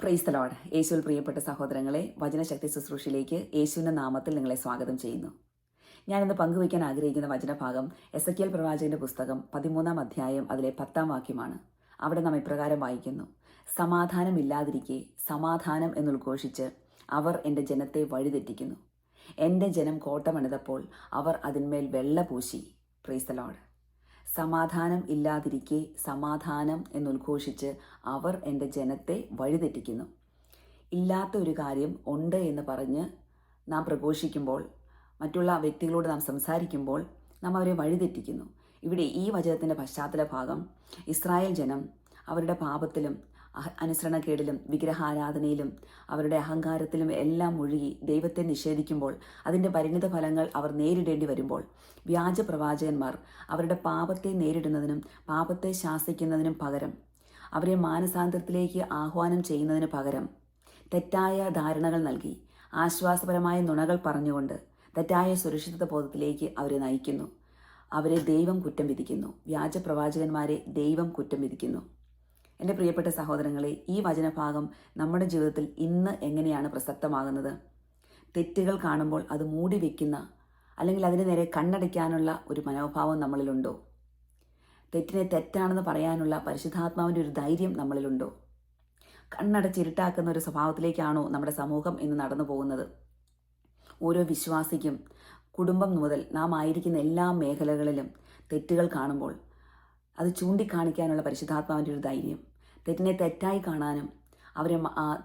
Price load യേശുവിൽ പ്രിയപ്പെട്ട സഹോദരങ്ങളെ വചനശക്തി ശുശ്രൂഷയിലേക്ക് യേശുവിന്റെ നാമത്തിൽ നിങ്ങളെ സ്വാഗതം ചെയ്യുന്നു. ഞാനിന്ന് പങ്കുവയ്ക്കാൻ ആഗ്രഹിക്കുന്ന വചനഭാഗം എസ് എ പ്രവാചകന്റെ പുസ്തകം പതിമൂന്നാം അധ്യായം അതിലെ പത്താം വാക്യമാണ്. അവിടെ നാം ഇപ്രകാരം വായിക്കുന്നു. സമാധാനമില്ലാതിരിക്കെ സമാധാനം എന്നുദ്ഘോഷിച്ച് അവർ എന്റെ ജനത്തെ വഴിതെറ്റിക്കുന്നു. എന്റെ ജനം കോട്ടമണിതപ്പോൾ അവർ അതിന്മേൽ വെള്ള പൂശി. പ്രൈസ് ലോഡ് സമാധാനം ഇല്ലാതിരിക്കെ സമാധാനം എന്നുദ്ഘോഷിച്ച് അവർ എന്റെ ജനത്തെ വഴിതെറ്റിക്കുന്നു. ഇല്ലാത്ത ഒരു കാര്യം ഉണ്ട് എന്ന് പറഞ്ഞ് നാം പ്രഘോഷിക്കുമ്പോൾ മറ്റുള്ള വ്യക്തികളോട് നാം സംസാരിക്കുമ്പോൾ നാം അവരെ വഴിതെറ്റിക്കുന്നു. ഇവിടെ ഈ വചനത്തിന്റെ പശ്ചാത്തല ഭാഗം ഇസ്രായേൽ ജനം അവരുടെ പാപത്തിലും അനുസരണക്കേടിലും വിഗ്രഹാരാധനയിലും അവരുടെ അഹങ്കാരത്തിലും എല്ലാം മുഴുകി ദൈവത്തെ നിഷേധിക്കുമ്പോൾ അതിന്റെ പരിണിത ഫലങ്ങൾ അവർ നേരിടേണ്ടി വരുമ്പോൾ വ്യാജ പ്രവാചകന്മാർ അവരുടെ പാപത്തെ നേരിടുന്നതിനും പാപത്തെ ശാസിക്കുന്നതിനും പകരം അവരെ മാനസാന്തരത്തിലേക്ക് ആഹ്വാനം ചെയ്യുന്നതിന് പകരം തെറ്റായ ധാരണകൾ നൽകി ആശ്വാസപരമായ നുണകൾ പറഞ്ഞുകൊണ്ട് തെറ്റായ സുരക്ഷിത ബോധത്തിലേക്ക് അവരെ നയിക്കുന്നു. അവരെ ദൈവം കുറ്റം വിധിക്കുന്നു. വ്യാജ പ്രവാചകന്മാരെ ദൈവം കുറ്റം വിധിക്കുന്നു. എന്റെ പ്രിയപ്പെട്ട സഹോദരങ്ങളെ ഈ വചനഭാഗം നമ്മുടെ ജീവിതത്തിൽ ഇന്ന് എങ്ങനെയാണ് പ്രസക്തമാകുന്നത്? തെറ്റുകൾ കാണുമ്പോൾ അത് മൂടി വയ്ക്കുന്ന അല്ലെങ്കിൽ അതിന് നേരെ കണ്ണടയ്ക്കാനുള്ള ഒരു മനോഭാവം നമ്മളിലുണ്ടോ? തെറ്റിനെ തെറ്റാണെന്ന് പറയാനുള്ള പരിശുദ്ധാത്മാവിന്റെ ഒരു ധൈര്യം നമ്മളിലുണ്ടോ? കണ്ണടച്ചിരുട്ടാക്കുന്ന ഒരു സ്വഭാവത്തിലേക്കാണോ നമ്മുടെ സമൂഹം ഇന്ന് നടന്നു പോകുന്നത്? ഓരോ വിശ്വാസിക്കും കുടുംബം മുതൽ നാം ആയിരിക്കുന്ന എല്ലാ മേഖലകളിലും തെറ്റുകൾ കാണുമ്പോൾ അത് ചൂണ്ടിക്കാണിക്കാനുള്ള പരിശുദ്ധാത്മാവിന്റെ ഒരു ധൈര്യം. തെറ്റിനെ തെറ്റായി കാണാനും അവരെ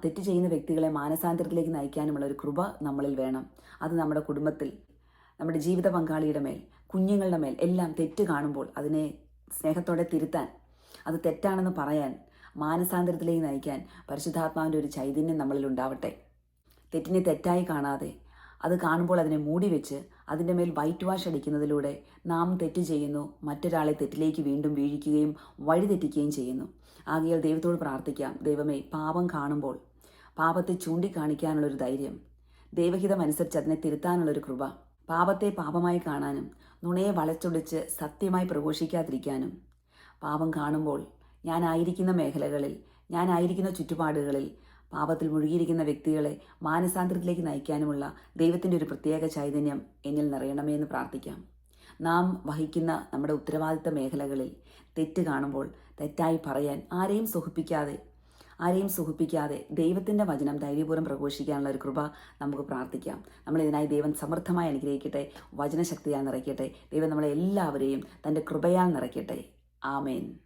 തെറ്റ് ചെയ്യുന്ന വ്യക്തികളെ മാനസാന്തരത്തിലേക്ക് നയിക്കാനുമുള്ള ഒരു കൃപ നമ്മളിൽ വേണം. അത് നമ്മുടെ കുടുംബത്തിൽ നമ്മുടെ ജീവിത പങ്കാളിയുടെ മേൽ കുഞ്ഞുങ്ങളുടെ മേൽ എല്ലാം തെറ്റ് കാണുമ്പോൾ അതിനെ സ്നേഹത്തോടെ തിരുത്താൻ അത് തെറ്റാണെന്ന് പറയാൻ മാനസാന്തരത്തിലേക്ക് നയിക്കാൻ പരിശുദ്ധാത്മാവിന്റെ ഒരു ചൈതന്യം നമ്മളിൽ ഉണ്ടാവട്ടെ. തെറ്റിനെ തെറ്റായി കാണാതെ അത് കാണുമ്പോൾ അതിനെ മൂടി വെച്ച് അതിന്റെ മേൽ വൈറ്റ് വാഷ് അടിക്കുന്നതിലൂടെ നാം തെറ്റ് ചെയ്യുന്നു മറ്റൊരാളെ തെറ്റിലേക്ക് വീണ്ടും വീഴിക്കുകയും വഴിതെറ്റിക്കുകയും ചെയ്യുന്നു. ആകയാൽ ദൈവത്തോട് പ്രാർത്ഥിക്കാം. ദൈവമേ പാപം കാണുമ്പോൾ പാപത്തെ ചൂണ്ടിക്കാണിക്കാനുള്ളൊരു ധൈര്യം ദൈവഹിതം അനുസരിച്ച് അതിനെ തിരുത്താനുള്ളൊരു കൃപ പാപത്തെ പാപമായി കാണാനും നുണയെ വളച്ചൊടിച്ച് സത്യമായി പ്രഘോഷിക്കാതിരിക്കാനും. പാപം കാണുമ്പോൾ ഞാനായിരിക്കുന്ന മേഖലകളിൽ ഞാനായിരിക്കുന്ന ചുറ്റുപാടുകളിൽ പാപത്തിൽ മുഴുകിയിരിക്കുന്ന വ്യക്തികളെ മാനസാന്തരത്തിലേക്ക് നയിക്കാനുമുള്ള ദൈവത്തിന്റെ ഒരു പ്രത്യേക ചൈതന്യം എന്നിൽ നിറയണമേ എന്ന് പ്രാർത്ഥിക്കാം. നാം വഹിക്കുന്ന നമ്മുടെ ഉത്തരവാദിത്ത മേഖലകളിൽ തെറ്റ് കാണുമ്പോൾ തെറ്റായി പറയാൻ ആരെയും സുഖിപ്പിക്കാതെ ആരെയും സുഖിപ്പിക്കാതെ ദൈവത്തിന്റെ വചനം ധൈര്യപൂർവം പ്രഘോഷിക്കാനുള്ള ഒരു കൃപ നമുക്ക് പ്രാർത്ഥിക്കാം. നമ്മൾ ഇതിനായി ദൈവം സമൃദ്ധമായി അനുഗ്രഹിക്കട്ടെ വചനശക്തിയാൽ നിറയ്ക്കട്ടെ. ദൈവം നമ്മളെ എല്ലാവരെയും തന്റെ കൃപയാൽ നിറയ്ക്കട്ടെ. ആമേൻ.